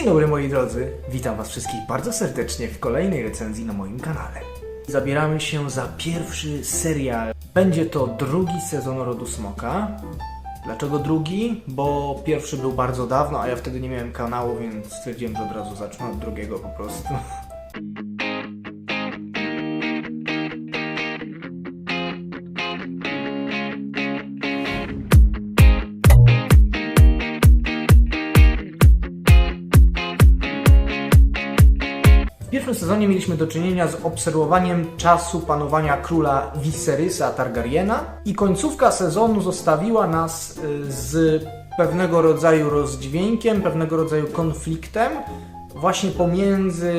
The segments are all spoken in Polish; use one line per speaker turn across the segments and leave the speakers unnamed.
Dzień dobry moi drodzy, witam was wszystkich bardzo serdecznie w kolejnej recenzji na moim kanale. Zabieramy się za pierwszy serial. Będzie to drugi sezon Rodu Smoka. Dlaczego drugi? Bo pierwszy był bardzo dawno, a ja wtedy nie miałem kanału, więc stwierdziłem, że od razu zacznę od drugiego po prostu. Pierwszym sezonie mieliśmy do czynienia z obserwowaniem czasu panowania króla Viserysa Targaryena i końcówka sezonu zostawiła nas y, z pewnego rodzaju rozdźwiękiem, pewnego rodzaju konfliktem właśnie pomiędzy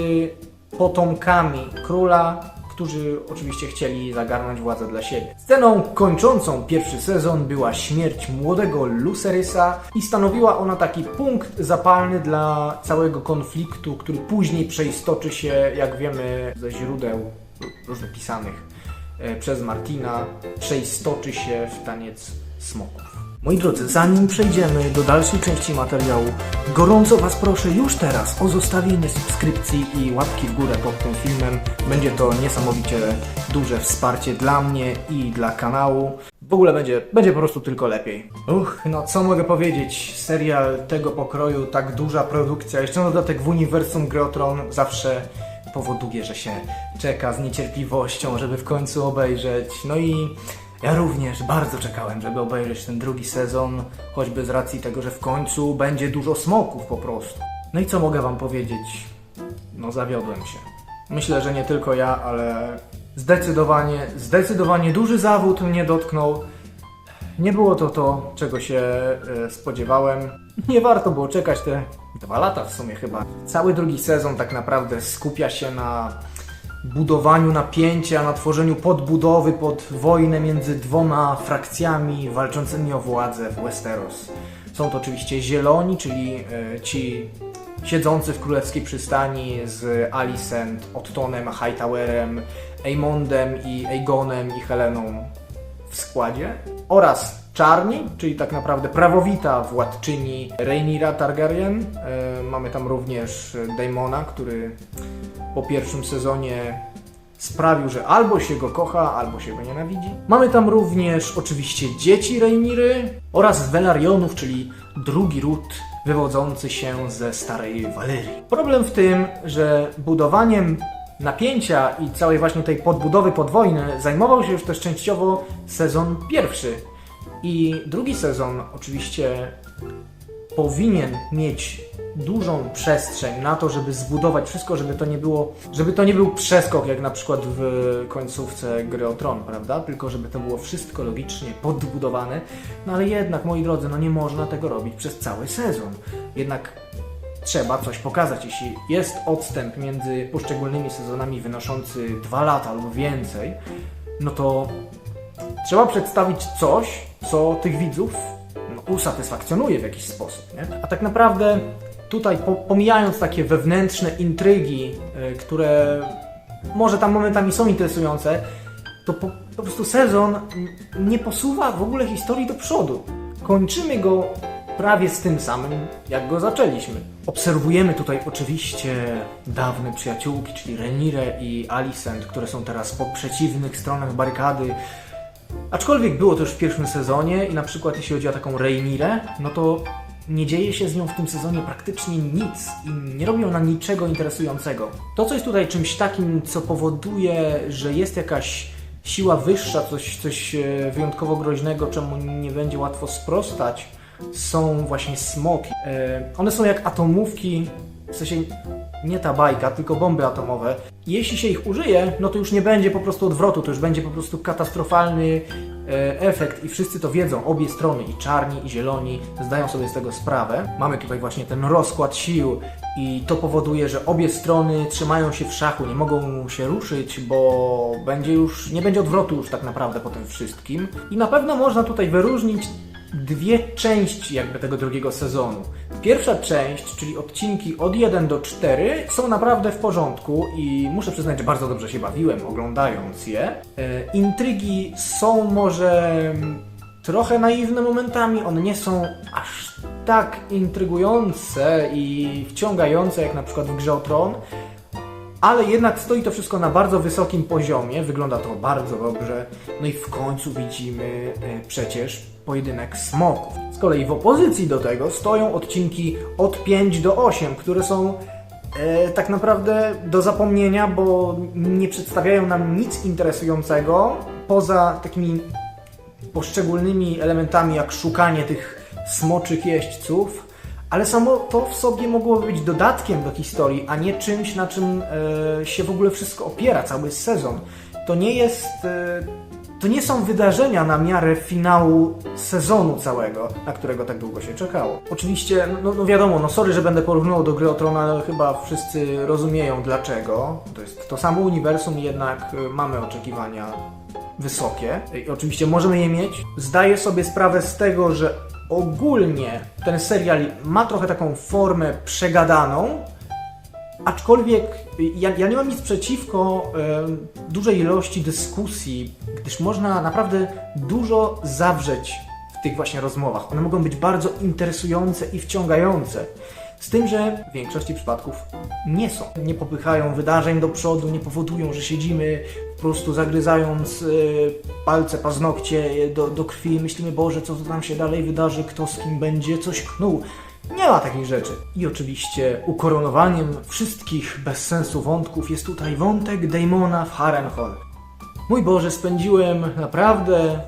potomkami króla, którzy oczywiście chcieli zagarnąć władzę dla siebie. Sceną kończącą pierwszy sezon była śmierć młodego Lucerysa i stanowiła ona taki punkt zapalny dla całego konfliktu, który później przeistoczy się, jak wiemy ze źródeł różnych pisanych e, przez Martina, przeistoczy się w taniec smoków. Moi drodzy, zanim przejdziemy do dalszej części materiału, gorąco Was proszę już teraz o zostawienie subskrypcji i łapki w górę pod tym filmem. Będzie to niesamowicie duże wsparcie dla mnie i dla kanału. W ogóle będzie, będzie po prostu tylko lepiej. Uch, no co mogę powiedzieć? Serial tego pokroju, tak duża produkcja, jeszcze na dodatek w uniwersum Grotron zawsze powoduje, że się czeka z niecierpliwością, żeby w końcu obejrzeć. No i ja również bardzo czekałem, żeby obejrzeć ten drugi sezon, choćby z racji tego, że w końcu będzie dużo smoków po prostu. No i co mogę wam powiedzieć? No zawiodłem się. Myślę, że nie tylko ja, ale zdecydowanie, zdecydowanie duży zawód mnie dotknął. Nie było to to, czego się e, spodziewałem. Nie warto było czekać te dwa lata w sumie chyba. Cały drugi sezon tak naprawdę skupia się na budowaniu napięcia, na tworzeniu podbudowy pod wojnę między dwoma frakcjami walczącymi o władzę w Westeros. Są to oczywiście zieloni, czyli e, ci siedzący w królewskiej przystani z Alicent, Ottonem, Hightowerem, Aemondem i Aegonem i Heleną w składzie oraz czarni, czyli tak naprawdę prawowita władczyni Rhaenyra Targaryen. E, mamy tam również Daemona, który po pierwszym sezonie sprawił, że albo się go kocha, albo się go nienawidzi. Mamy tam również oczywiście dzieci Rhaenyry oraz Velarionów, czyli drugi ród wywodzący się ze starej Walerii. Problem w tym, że budowaniem napięcia i całej właśnie tej podbudowy pod wojnę zajmował się już też częściowo sezon pierwszy. I drugi sezon oczywiście powinien mieć dużą przestrzeń na to, żeby zbudować wszystko, żeby to nie było, żeby to nie był przeskok jak na przykład w końcówce gry o Tron, prawda? Tylko żeby to było wszystko logicznie podbudowane. No ale jednak, moi drodzy, no nie można tego robić przez cały sezon. Jednak trzeba coś pokazać. Jeśli jest odstęp między poszczególnymi sezonami wynoszący dwa lata lub więcej, no to trzeba przedstawić coś, co tych widzów no, usatysfakcjonuje w jakiś sposób. Nie? A tak naprawdę tutaj, po, pomijając takie wewnętrzne intrygi, y, które może tam momentami są interesujące, to po, po prostu sezon nie posuwa w ogóle historii do przodu. Kończymy go prawie z tym samym, jak go zaczęliśmy. Obserwujemy tutaj oczywiście dawne przyjaciółki, czyli Renire i Alicent, które są teraz po przeciwnych stronach barykady. Aczkolwiek było to już w pierwszym sezonie i na przykład jeśli chodzi o taką Rhaenyrę, no to nie dzieje się z nią w tym sezonie praktycznie nic i nie robi ona niczego interesującego. To, co jest tutaj czymś takim, co powoduje, że jest jakaś siła wyższa, coś, coś e, wyjątkowo groźnego, czemu nie będzie łatwo sprostać, są właśnie smoki. E, One są jak atomówki, w sensie nie ta bajka, tylko bomby atomowe. Jeśli się ich użyje, no to już nie będzie po prostu odwrotu, to już będzie po prostu katastrofalny e, efekt i wszyscy to wiedzą, obie strony, i czarni, i zieloni, zdają sobie z tego sprawę. Mamy tutaj właśnie ten rozkład sił i to powoduje, że obie strony trzymają się w szachu, nie mogą się ruszyć, bo będzie już, nie będzie odwrotu już tak naprawdę po tym wszystkim. I na pewno można tutaj wyróżnić dwie części jakby tego drugiego sezonu. Pierwsza część, czyli odcinki od 1 do 4 są naprawdę w porządku i muszę przyznać, że bardzo dobrze się bawiłem oglądając je. E, Intrygi są może mm, trochę naiwne momentami, one nie są aż tak intrygujące i wciągające jak na przykład w Grze o Tron, ale jednak stoi to wszystko na bardzo wysokim poziomie, wygląda to bardzo dobrze, no i w końcu widzimy e, przecież pojedynek smoków. Z kolei w opozycji do tego stoją odcinki od 5 do 8, które są e, tak naprawdę do zapomnienia, bo nie przedstawiają nam nic interesującego poza takimi poszczególnymi elementami, jak szukanie tych smoczych jeźdźców, ale samo to w sobie mogło być dodatkiem do historii, a nie czymś, na czym e, się w ogóle wszystko opiera, cały sezon. To nie jest. E, to nie są wydarzenia na miarę finału sezonu całego, na którego tak długo się czekało. Oczywiście, no, no wiadomo, no sorry, że będę porównywał do Gry o Tron, ale chyba wszyscy rozumieją dlaczego. To jest to samo uniwersum, jednak e, mamy oczekiwania wysokie. I oczywiście możemy je mieć. Zdaję sobie sprawę z tego, że ogólnie ten serial ma trochę taką formę przegadaną, aczkolwiek ja, ja nie mam nic przeciwko e, dużej ilości dyskusji, gdyż można naprawdę dużo zawrzeć w tych właśnie rozmowach. One mogą być bardzo interesujące i wciągające. Z tym, że w większości przypadków nie są. Nie popychają wydarzeń do przodu, nie powodują, że siedzimy po prostu zagryzając y, palce, paznokcie do, do krwi, myślimy, Boże, co nam się dalej wydarzy, kto z kim będzie, coś knuł. Nie ma takich rzeczy. I oczywiście ukoronowaniem wszystkich bez sensu wątków jest tutaj wątek Damona w Harrenhal. Mój Boże, spędziłem naprawdę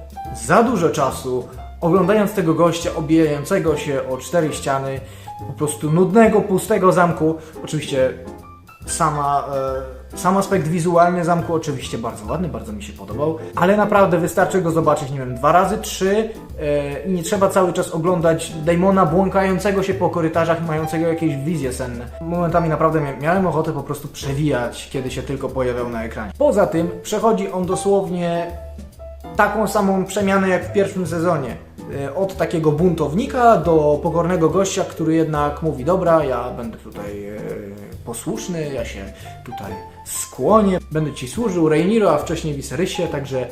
za dużo czasu oglądając tego gościa obijającego się o cztery ściany, po prostu nudnego, pustego zamku. Oczywiście sama, e, sam aspekt wizualny zamku oczywiście bardzo ładny, bardzo mi się podobał, ale naprawdę wystarczy go zobaczyć, nie wiem, dwa razy, trzy e, i nie trzeba cały czas oglądać Damona błąkającego się po korytarzach, mającego jakieś wizje senne. Momentami naprawdę mia- miałem ochotę po prostu przewijać, kiedy się tylko pojawiał na ekranie. Poza tym przechodzi on dosłownie taką samą przemianę jak w pierwszym sezonie. E, Od takiego buntownika do pokornego gościa, który jednak mówi: Dobra, ja będę tutaj e, posłuszny, ja się tutaj skłonię, będę ci służył Reiniro, a wcześniej Viserysie, także e,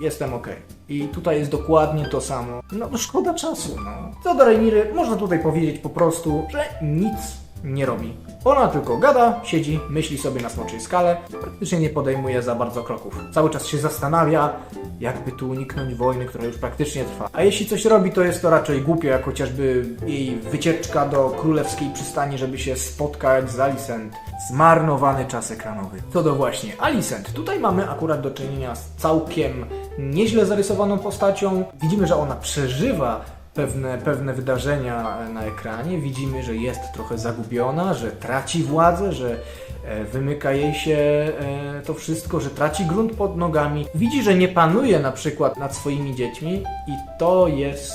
jestem ok. I tutaj jest dokładnie to samo. No, szkoda czasu, no. Co do Reiniry, można tutaj powiedzieć po prostu, że nic nie robi. Ona tylko gada, siedzi, myśli sobie na smoczej skale, praktycznie nie podejmuje za bardzo kroków. Cały czas się zastanawia, jakby tu uniknąć wojny, która już praktycznie trwa. A jeśli coś robi, to jest to raczej głupie, jak chociażby jej wycieczka do królewskiej przystani, żeby się spotkać z Alicent. Zmarnowany czas ekranowy. Co do właśnie Alicent, tutaj mamy akurat do czynienia z całkiem nieźle zarysowaną postacią. Widzimy, że ona przeżywa pewne, pewne wydarzenia na ekranie. Widzimy, że jest trochę zagubiona, że traci władzę, że e, wymyka jej się e, to wszystko, że traci grunt pod nogami. Widzi, że nie panuje na przykład nad swoimi dziećmi i to jest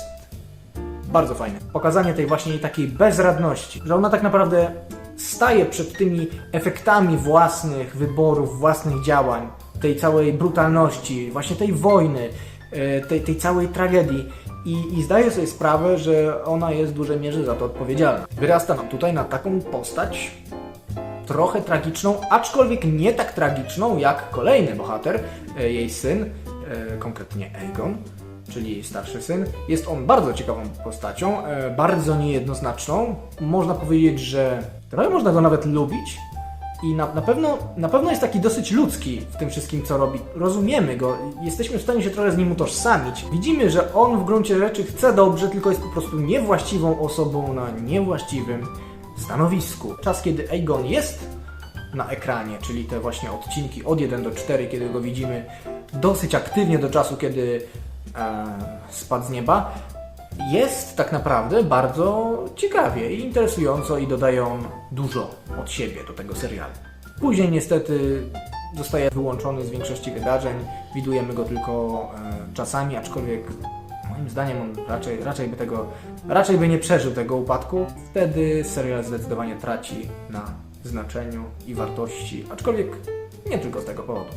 bardzo fajne. Pokazanie tej właśnie takiej bezradności, że ona tak naprawdę staje przed tymi efektami własnych wyborów, własnych działań, tej całej brutalności, właśnie tej wojny, e, tej, tej całej tragedii. I, I zdaje sobie sprawę, że ona jest w dużej mierze za to odpowiedzialna. Wyrasta nam tutaj na taką postać trochę tragiczną, aczkolwiek nie tak tragiczną jak kolejny bohater, e, jej syn, e, konkretnie Aegon, czyli jej starszy syn. Jest on bardzo ciekawą postacią, e, bardzo niejednoznaczną. Można powiedzieć, że trochę można go nawet lubić. I na, na, pewno, na pewno jest taki dosyć ludzki w tym wszystkim, co robi. Rozumiemy go, jesteśmy w stanie się trochę z nim utożsamić. Widzimy, że on w gruncie rzeczy chce dobrze, tylko jest po prostu niewłaściwą osobą na niewłaściwym stanowisku. Czas, kiedy Aegon jest na ekranie, czyli te właśnie odcinki od 1 do 4, kiedy go widzimy dosyć aktywnie do czasu, kiedy e, spadł z nieba, jest tak naprawdę bardzo ciekawie i interesująco i dodają dużo od siebie do tego serialu. Później niestety zostaje wyłączony z większości wydarzeń, widujemy go tylko e, czasami, aczkolwiek moim zdaniem on raczej, raczej by tego, raczej by nie przeżył tego upadku. Wtedy serial zdecydowanie traci na znaczeniu i wartości, aczkolwiek nie tylko z tego powodu.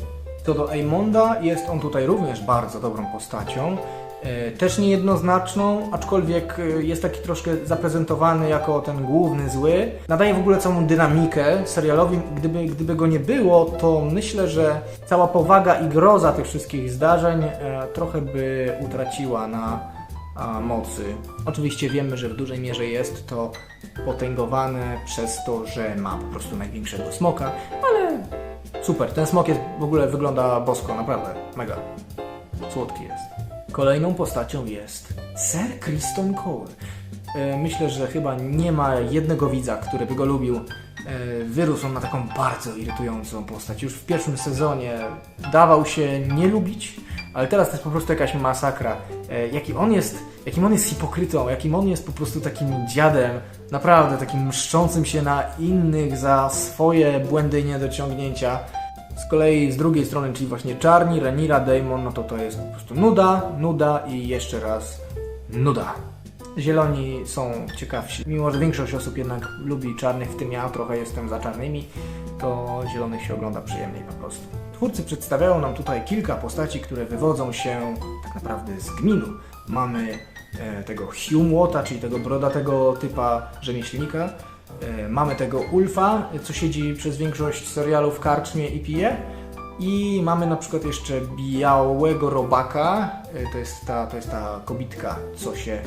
Co do Eymonda, jest on tutaj również bardzo dobrą postacią. E, też niejednoznaczną, aczkolwiek e, jest taki troszkę zaprezentowany jako ten główny zły. Nadaje w ogóle całą dynamikę serialowi. Gdyby, gdyby go nie było, to myślę, że cała powaga i groza tych wszystkich zdarzeń e, trochę by utraciła na mocy. Oczywiście wiemy, że w dużej mierze jest to potęgowane przez to, że ma po prostu największego smoka, ale super. Ten smok jest, w ogóle wygląda bosko, naprawdę. Mega. Słodki jest. Kolejną postacią jest Sir Kristen Cole. E, Myślę, że chyba nie ma jednego widza, który by go lubił. E, Wyrósł on na taką bardzo irytującą postać. Już w pierwszym sezonie dawał się nie lubić, ale teraz to jest po prostu jakaś masakra. E, Jaki on jest, jakim on jest hipokrytą, jakim on jest po prostu takim dziadem, naprawdę takim mszczącym się na innych za swoje błędy i niedociągnięcia. Z kolei z drugiej strony, czyli właśnie Czarni, Renira, Damon, no to to jest po prostu nuda, nuda i jeszcze raz nuda. Zieloni są ciekawsi. Mimo, że większość osób jednak lubi czarnych, w tym ja trochę jestem za czarnymi, to zielonych się ogląda przyjemniej po prostu. Twórcy przedstawiają nam tutaj kilka postaci, które wywodzą się tak naprawdę z gminu. Mamy e, tego Humłota, czyli tego brodatego typa rzemieślnika. E, mamy tego Ulfa, co siedzi przez większość serialu w karczmie i pije. I mamy na przykład jeszcze białego robaka, e, to jest ta, to jest ta kobitka, co się e,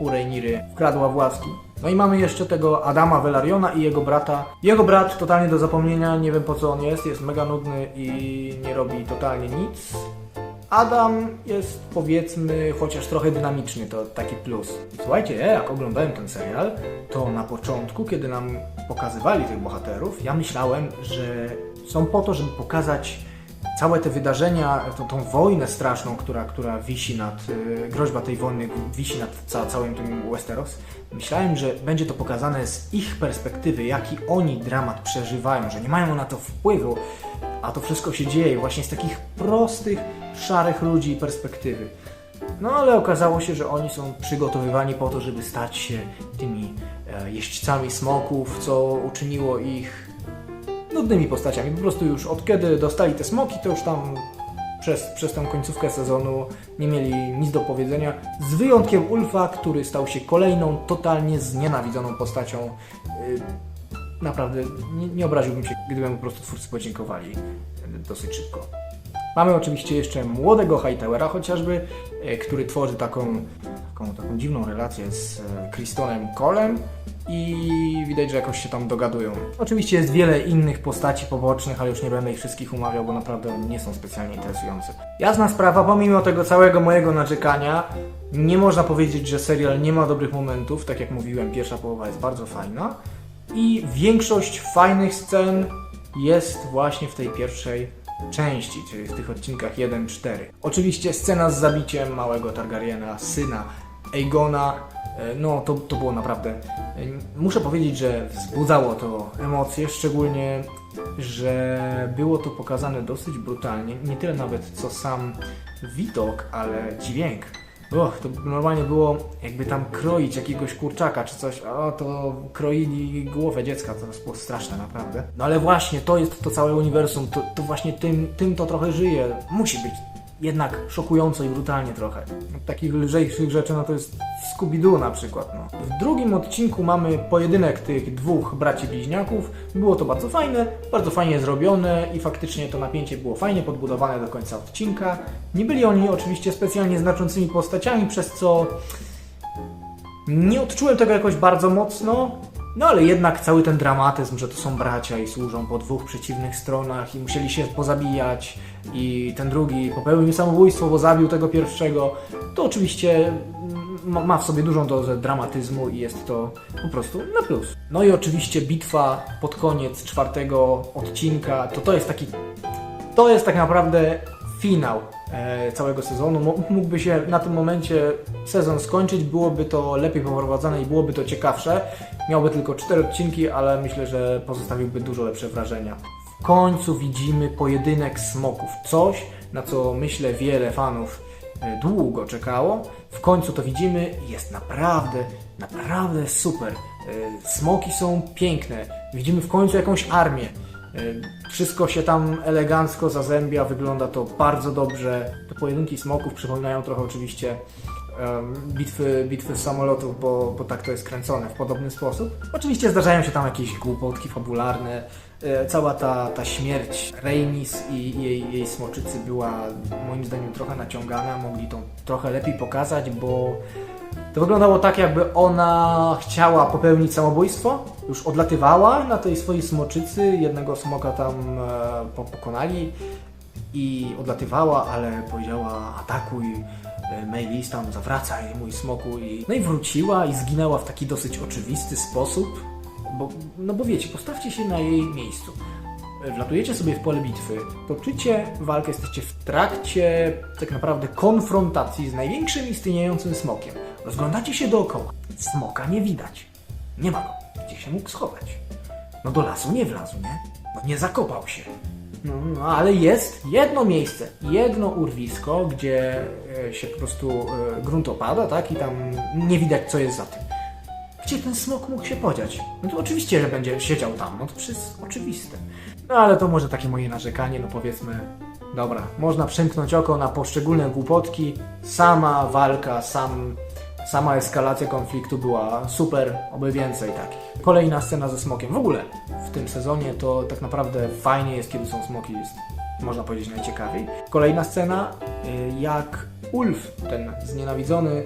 u Reyniry wkradła w łaski. No i mamy jeszcze tego Adama Velariona i jego brata. Jego brat totalnie do zapomnienia, nie wiem po co on jest, jest mega nudny i nie robi totalnie nic. Adam jest powiedzmy chociaż trochę dynamiczny, to taki plus. Słuchajcie, ja jak oglądałem ten serial, to na początku, kiedy nam pokazywali tych bohaterów, ja myślałem, że są po to, żeby pokazać całe te wydarzenia, tą, tą wojnę straszną, która, która wisi nad, y, groźba tej wojny wisi nad ca, całym tym Westeros. Myślałem, że będzie to pokazane z ich perspektywy, jaki oni dramat przeżywają, że nie mają na to wpływu, a to wszystko się dzieje właśnie z takich prostych, szarych ludzi i perspektywy. No ale okazało się, że oni są przygotowywani po to, żeby stać się tymi e, jeźdźcami smoków, co uczyniło ich nudnymi postaciami. Po prostu już od kiedy dostali te smoki, to już tam przez, przez tę końcówkę sezonu nie mieli nic do powiedzenia. Z wyjątkiem Ulfa, który stał się kolejną totalnie znienawidzoną postacią. Yy, Naprawdę nie, nie obraziłbym się, gdyby mu po prostu twórcy podziękowali yy, dosyć szybko. Mamy oczywiście jeszcze młodego Hightowera chociażby, e, który tworzy taką, taką, taką dziwną relację z e, Kristonem Colem i widać, że jakoś się tam dogadują. Oczywiście jest wiele innych postaci pobocznych, ale już nie będę ich wszystkich umawiał, bo naprawdę nie są specjalnie interesujące. Jasna sprawa, pomimo tego całego mojego narzekania, nie można powiedzieć, że serial nie ma dobrych momentów. Tak jak mówiłem, pierwsza połowa jest bardzo fajna i większość fajnych scen jest właśnie w tej pierwszej części, czyli w tych odcinkach 1-4. Oczywiście scena z zabiciem małego Targaryena, syna Aegona, e, no to, to było naprawdę... e, Muszę powiedzieć, że wzbudzało to emocje, szczególnie, że było to pokazane dosyć brutalnie. Nie tyle nawet co sam widok, ale dźwięk. Och, to normalnie było jakby tam kroić jakiegoś kurczaka czy coś, a to kroili głowę dziecka, to było straszne naprawdę. No ale właśnie, to jest to całe uniwersum, to, to właśnie tym, tym to trochę żyje. Musi być jednak szokująco i brutalnie trochę. Takich lżejszych rzeczy, no to jest Scooby-Doo na przykład, no. W drugim odcinku mamy pojedynek tych dwóch braci bliźniaków. Było to bardzo fajne, bardzo fajnie zrobione i faktycznie to napięcie było fajnie podbudowane do końca odcinka. Nie byli oni oczywiście specjalnie znaczącymi postaciami, przez co nie odczułem tego jakoś bardzo mocno, no ale jednak cały ten dramatyzm, że to są bracia i służą po dwóch przeciwnych stronach i musieli się pozabijać i ten drugi popełnił samobójstwo, bo zabił tego pierwszego, to oczywiście ma, w sobie dużą dozę dramatyzmu i jest to po prostu na plus. No i oczywiście bitwa pod koniec czwartego odcinka, to to jest taki to jest tak naprawdę finał całego sezonu. Mógłby się na tym momencie sezon skończyć, byłoby to lepiej poprowadzone i byłoby to ciekawsze. Miałby tylko cztery odcinki, ale myślę, że pozostawiłby dużo lepsze wrażenia. W końcu widzimy pojedynek smoków. Coś, na co myślę wiele fanów e, długo czekało. W końcu to widzimy jest naprawdę, naprawdę super. E, Smoki są piękne. Widzimy w końcu jakąś armię. Y, Wszystko się tam elegancko zazębia, wygląda to bardzo dobrze. Te pojedynki smoków przypominają trochę oczywiście bitwy, bitwy samolotów, bo, bo tak to jest kręcone w podobny sposób. Oczywiście zdarzają się tam jakieś głupotki fabularne. E, Cała ta, ta śmierć Reynis i jej, jej smoczycy była moim zdaniem trochę naciągana. Mogli to trochę lepiej pokazać, bo to wyglądało tak, jakby ona chciała popełnić samobójstwo. Już odlatywała na tej swojej smoczycy. Jednego smoka tam e, po- pokonali i odlatywała, ale powiedziała atakuj e, tam zawracaj mój smoku i no i wróciła i zginęła w taki dosyć oczywisty sposób bo, no bo wiecie, postawcie się na jej miejscu E, wlatujecie sobie w pole bitwy, toczycie walkę, jesteście w trakcie tak naprawdę konfrontacji z największym istniejącym smokiem. Rozglądacie się dookoła. Smoka nie widać. Nie ma go. Gdzie się mógł schować? No do lasu nie wlazł, nie? No nie zakopał się. No, no ale jest jedno miejsce, jedno urwisko, gdzie e, się po prostu e, grunt opada, tak? I tam nie widać, co jest za tym. Gdzie ten smok mógł się podziać? No to oczywiście, że będzie siedział tam, no to przecież oczywiste. No ale to może takie moje narzekanie, no powiedzmy, dobra, można przymknąć oko na poszczególne głupotki. Sama walka, sam, sama eskalacja konfliktu była super, oby więcej takich. Kolejna scena ze smokiem. W ogóle w tym sezonie to tak naprawdę fajnie jest, kiedy są smoki, jest można powiedzieć najciekawiej. Kolejna scena, y, jak Ulf, ten znienawidzony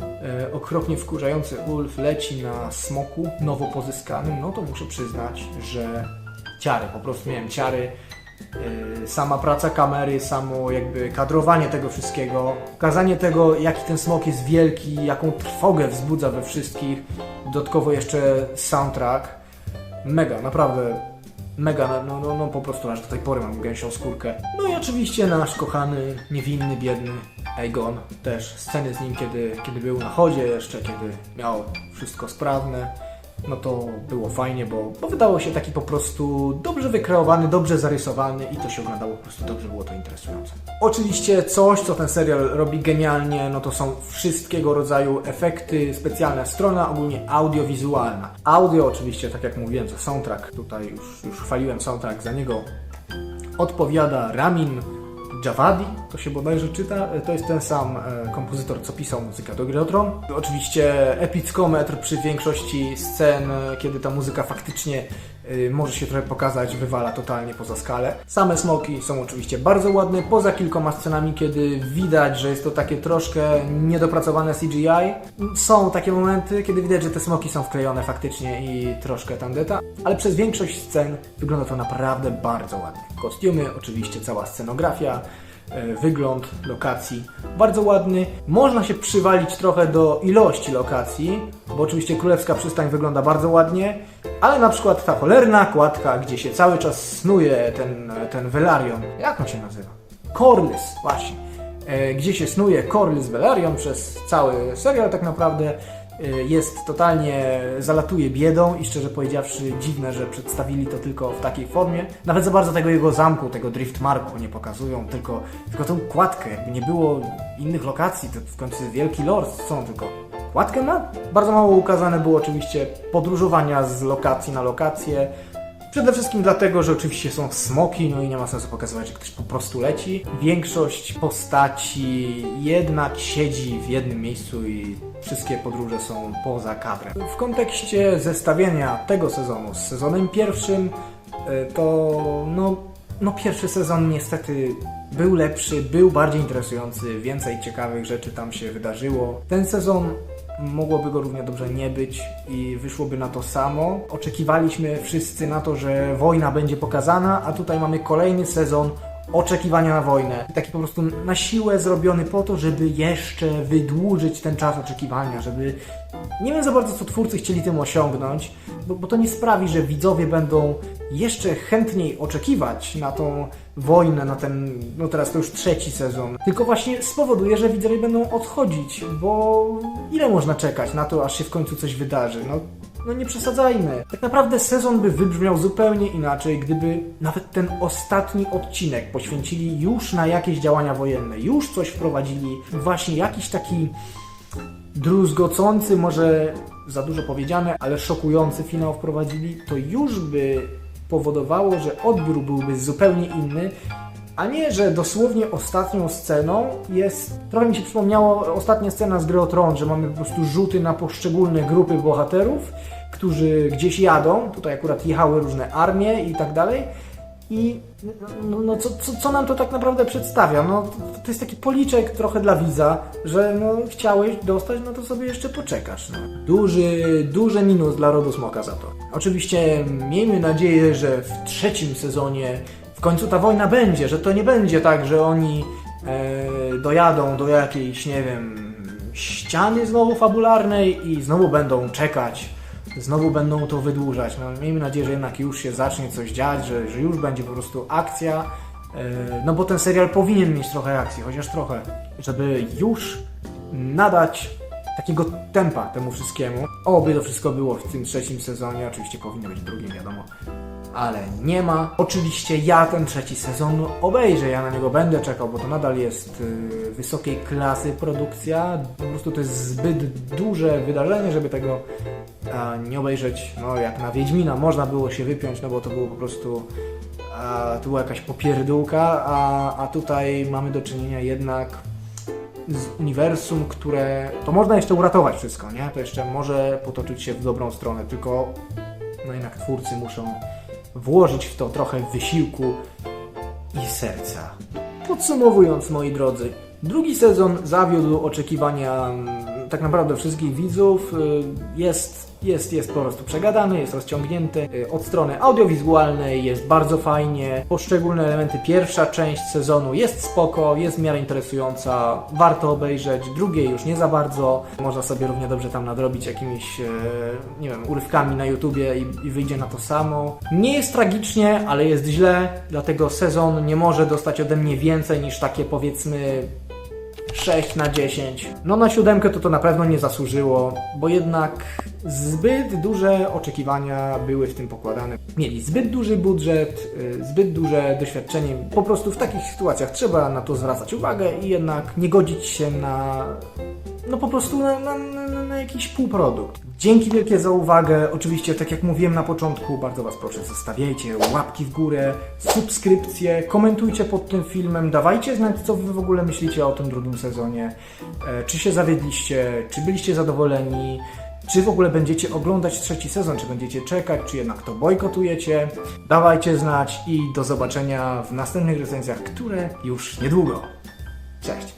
e, okropnie wkurzający Ulf leci na smoku nowo pozyskanym, no to muszę przyznać, że ciary, po prostu miałem ciary. E, Sama praca kamery, samo jakby kadrowanie tego wszystkiego, pokazanie tego, jaki ten smok jest wielki, jaką trwogę wzbudza we wszystkich, dodatkowo jeszcze soundtrack. Mega, naprawdę mega, no, no, no po prostu aż do tej pory mam gęsią skórkę. No i oczywiście nasz kochany, niewinny, biedny Aegon, też sceny z nim, kiedy, kiedy był na chodzie jeszcze, kiedy miał wszystko sprawne. No to było fajnie, bo, bo wydało się taki po prostu dobrze wykreowany, dobrze zarysowany i to się oglądało po prostu dobrze, było to interesujące. Oczywiście coś, co ten serial robi genialnie, no to są wszystkiego rodzaju efekty, specjalna strona, ogólnie audiowizualna. Audio oczywiście, tak jak mówiłem, za soundtrack, tutaj już, już chwaliłem soundtrack, za niego odpowiada Ramin Javadi, to się bodajże czyta, to jest ten sam e, kompozytor, co pisał muzykę do Gry Tron. Oczywiście epickometr przy większości scen, e, kiedy ta muzyka faktycznie e, może się trochę pokazać, wywala totalnie poza skalę. Same smoki są oczywiście bardzo ładne, poza kilkoma scenami, kiedy widać, że jest to takie troszkę niedopracowane CGI. Są takie momenty, kiedy widać, że te smoki są wklejone faktycznie i troszkę tandeta, ale przez większość scen wygląda to naprawdę bardzo ładnie. Kostiumy, oczywiście cała scenografia, wygląd lokacji bardzo ładny. Można się przywalić trochę do ilości lokacji, bo oczywiście Królewska Przystań wygląda bardzo ładnie, ale na przykład ta cholerna kładka, gdzie się cały czas snuje ten, ten Velaryon, jak on się nazywa? Corlys, właśnie. E, Gdzie się snuje Corlys Velaryon przez cały serial tak naprawdę e, jest totalnie, zalatuje biedą i szczerze powiedziawszy dziwne, że przedstawili to tylko w takiej formie. Nawet za bardzo tego jego zamku, tego Driftmarku nie pokazują, tylko, tylko tą kładkę. Jakby nie było innych lokacji, to w końcu jest wielki lord, on tylko kładkę ma? Bardzo mało ukazane było oczywiście podróżowania z lokacji na lokację. Przede wszystkim dlatego, że oczywiście są smoki, no i nie ma sensu pokazywać, że ktoś po prostu leci. Większość postaci jednak siedzi w jednym miejscu i wszystkie podróże są poza kadrem. W kontekście zestawienia tego sezonu z sezonem pierwszym, y, to no, no pierwszy sezon niestety był lepszy, był bardziej interesujący, więcej ciekawych rzeczy tam się wydarzyło. Ten sezon mogłoby go równie dobrze nie być i wyszłoby na to samo. Oczekiwaliśmy wszyscy na to, że wojna będzie pokazana, a tutaj mamy kolejny sezon oczekiwania na wojnę. Taki po prostu na siłę zrobiony po to, żeby jeszcze wydłużyć ten czas oczekiwania, żeby nie wiem za bardzo, co twórcy chcieli tym osiągnąć, bo, bo to nie sprawi, że widzowie będą jeszcze chętniej oczekiwać na tą wojnę, na ten, no teraz to już trzeci sezon, tylko właśnie spowoduje, że widzowie będą odchodzić, bo ile można czekać na to, aż się w końcu coś wydarzy? No, no nie przesadzajmy. Tak naprawdę sezon by wybrzmiał zupełnie inaczej, gdyby nawet ten ostatni odcinek poświęcili już na jakieś działania wojenne, już coś wprowadzili, właśnie jakiś taki druzgocący, może za dużo powiedziane, ale szokujący finał wprowadzili, to już by powodowało, że odbiór byłby zupełnie inny, a nie, że dosłownie ostatnią sceną jest. Trochę mi się przypomniało ostatnia scena z Gry Tron, że mamy po prostu rzuty na poszczególne grupy bohaterów, którzy gdzieś jadą. Tutaj akurat jechały różne armie i tak dalej. I no, no co, co, co nam to tak naprawdę przedstawia? No, to, to jest taki policzek trochę dla widza, że no, chciałeś dostać, no to sobie jeszcze poczekasz. No. Duży, duży minus dla rodu smoka za to. Oczywiście miejmy nadzieję, że w trzecim sezonie w końcu ta wojna będzie, że to nie będzie tak, że oni e, dojadą do jakiejś, nie wiem, ściany znowu fabularnej i znowu będą czekać znowu będą to wydłużać. No, miejmy nadzieję, że jednak już się zacznie coś dziać, że, że już będzie po prostu akcja. e, No bo ten serial powinien mieć trochę akcji, chociaż trochę, żeby już nadać takiego tempa temu wszystkiemu. Oby to wszystko było w tym trzecim sezonie, oczywiście powinno być drugim, wiadomo. Ale nie ma. Oczywiście ja ten trzeci sezon obejrzę, ja na niego będę czekał, bo to nadal jest y, wysokiej klasy produkcja. Po prostu to jest zbyt duże wydarzenie, żeby tego nie obejrzeć. No jak na Wiedźmina można było się wypiąć, no bo to było po prostu to była jakaś popierdółka, a, a tutaj mamy do czynienia jednak z uniwersum, które to można jeszcze uratować wszystko, nie? To jeszcze może potoczyć się w dobrą stronę, tylko no jednak twórcy muszą włożyć w to trochę wysiłku i serca. Podsumowując, moi drodzy, drugi sezon zawiódł oczekiwania mm, tak naprawdę wszystkich widzów. Y, Jest, jest, jest po prostu przegadany, jest rozciągnięty. Y, Od strony audiowizualnej jest bardzo fajnie. Poszczególne elementy, pierwsza część sezonu jest spoko, jest w miarę interesująca, warto obejrzeć. Drugiej już nie za bardzo. Można sobie równie dobrze tam nadrobić jakimiś, e, nie wiem, urywkami na YouTubie i, i wyjdzie na to samo. Nie jest tragicznie, ale jest źle, dlatego sezon nie może dostać ode mnie więcej niż takie powiedzmy 6 na 10. No na siódemkę to to na pewno nie zasłużyło, bo jednak zbyt duże oczekiwania były w tym pokładane. Mieli zbyt duży budżet, y, zbyt duże doświadczenie. Po prostu w takich sytuacjach trzeba na to zwracać uwagę i jednak nie godzić się na no po prostu na, na, na, na jakiś półprodukt. Dzięki wielkie za uwagę. Oczywiście, tak jak mówiłem na początku, bardzo Was proszę, zostawiajcie łapki w górę, subskrypcje, komentujcie pod tym filmem, dawajcie znać, co Wy w ogóle myślicie o tym drugim sezonie. E, czy się zawiedliście, czy byliście zadowoleni, czy w ogóle będziecie oglądać trzeci sezon, czy będziecie czekać, czy jednak to bojkotujecie. Dawajcie znać i do zobaczenia w następnych recenzjach, które już niedługo. Cześć!